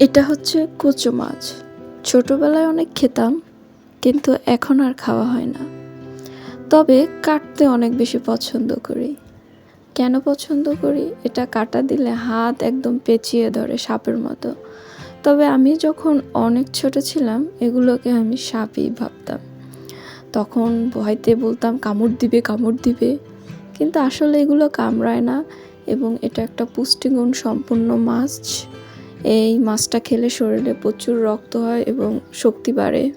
এটা হচ্ছে কুচো মাছ। ছোটবেলায় অনেক খেতাম, কিন্তু এখন আর খাওয়া হয় না। তবে কাটতে অনেক বেশি পছন্দ করি। কেন পছন্দ করি? এটা কাটা দিলে হাত একদম পেঁচিয়ে ধরে সাপের মতো। তবে আমি যখন অনেক ছোট ছিলাম, এগুলোকে আমি সাপই ভাবতাম। তখন ভয়তে বলতাম, কামড় দিবে কামড় দিবে। কিন্তু আসলে এগুলো কামড়ায় না, এবং এটা একটা পুষ্টিগুণ সম্পূর্ণ মাছ। এই মাছটা খেলে শরীরে প্রচুর রক্ত হয় এবং শক্তি বাড়ে।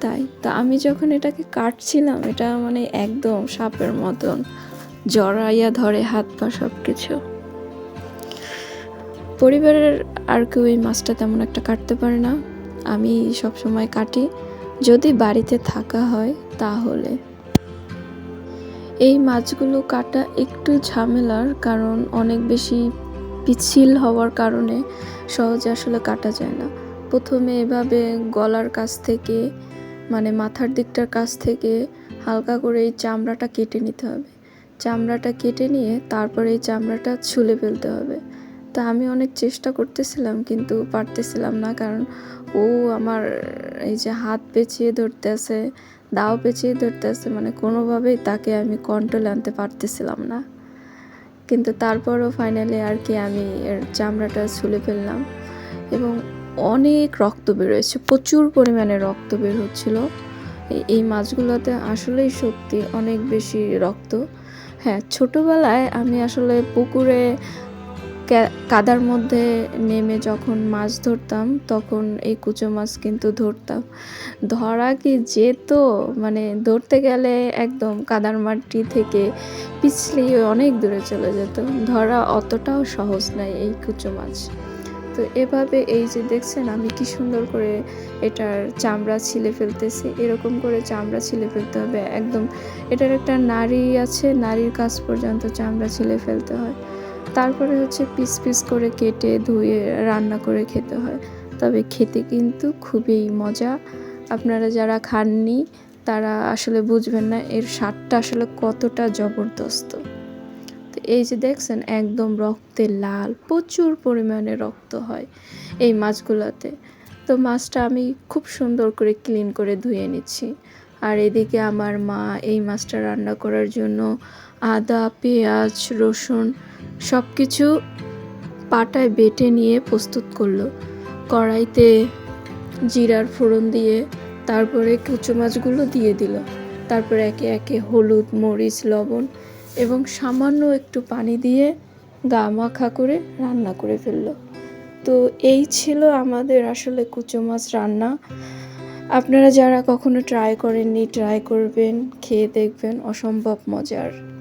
তাই, তা আমি যখন এটাকে কাটছিলাম, এটা মানে একদম সাপের মতন জড়াইয়া ধরে হাত পা সব কিছু পরিবারের আর কেউ এই মাছটা তেমন একটা কাটতে পারে না। আমি সব সময় কাটি। যদি বাড়িতে থাকা হয় তাহলে। এই মাছগুলো কাটা একটু ঝামেলার কারণ অনেক বেশি পিছিল হওয়ার কারণে সহজে আসলে কাটা যায় না। প্রথমে এভাবে গলার কাছ থেকে মানে মাথার দিকটার কাছ থেকে হালকা করে এই চামড়াটা কেটে নিতে হবে। চামড়াটা কেটে নিয়ে তারপরে এই চামড়াটা ছুলে ফেলতে হবে। তা আমি অনেক চেষ্টা করতেছিলাম কিন্তু পারতেছিলাম না কারণ ও আমার এই যে হাত পেঁচিয়ে ধরতে আছে দাও পেঁচিয়ে ধরতে আছে মানে কোনোভাবেই তাকে আমি কন্ট্রোলে আনতে পারতেছিলাম না। কিন্তু তারপরও ফাইনালি আর কি আমি এর চামড়াটা ছুলে ফেললাম এবং অনেক রক্ত বেরোয়েছে প্রচুর পরিমাণে রক্ত বের হচ্ছিল। এই- মাছগুলোতে আসলেই সত্যি অনেক বেশি রক্ত। হ্যাঁ ছোটোবেলায় আমি আসলে পুকুরে কাদার মধ্যে নেমে যখন মাছ ধরতাম, তখন এই কুচো মাছ কিন্তু ধরতাম। ধরা কি যেত? মানে ধরতে গেলে একদম কাদার মাটি থেকে পিছলিয়ে অনেক দূরে চলে যেত। ধরা অতটাও সহজ নয় এই কুচো মাছ। তো এভাবে এই যে দেখছেন, আমি কি সুন্দর করে এটার চামড়া ছিলে ফেলতেছি। এরকম করে চামড়া ছিলে ফেলতে হবে। একদম এটার একটা নাড়ি আছে, নাড়ির কাজ পর্যন্ত চামড়া ছিলে ফেলতে হয়। তারপরে হচ্ছে পিস পিস করে কেটে ধুয়ে রান্না করে খেতে হয়। তবে খেতে কিন্তু খুবই মজা। আপনারা যারা খাননি, তারা আসলে বুঝবেন না এর স্বাদটা আসলে কতটা জবরদস্ত। তো এই যে দেখছেন, একদম রক্তে লাল, প্রচুর পরিমাণে রক্ত হয় এই মাছগুলোতে। তো মাছটা আমি খুব সুন্দর করে ক্লিন করে ধুয়ে নিচ্ছি। আর এদিকে আমার মা এই মাছটা রান্না করার জন্য আদা, পেঁয়াজ, রসুন সব কিছু পাটায় বেটে নিয়ে প্রস্তুত করল। কড়াইতে জিরার ফোড়ন দিয়ে তারপরে কুচো মাছগুলো দিয়ে দিল। তারপরে একে একে হলুদ, মরিচ, লবণ এবং সামান্য একটু পানি দিয়ে গা মাখা করে রান্না করে ফেলল। তো এই ছিল আমাদের আসলে কুচো মাছ রান্না। আপনারা যারা কখনো ট্রাই করেননি ট্রাই করবেন, খেয়ে দেখবেন, অসম্ভব মজার।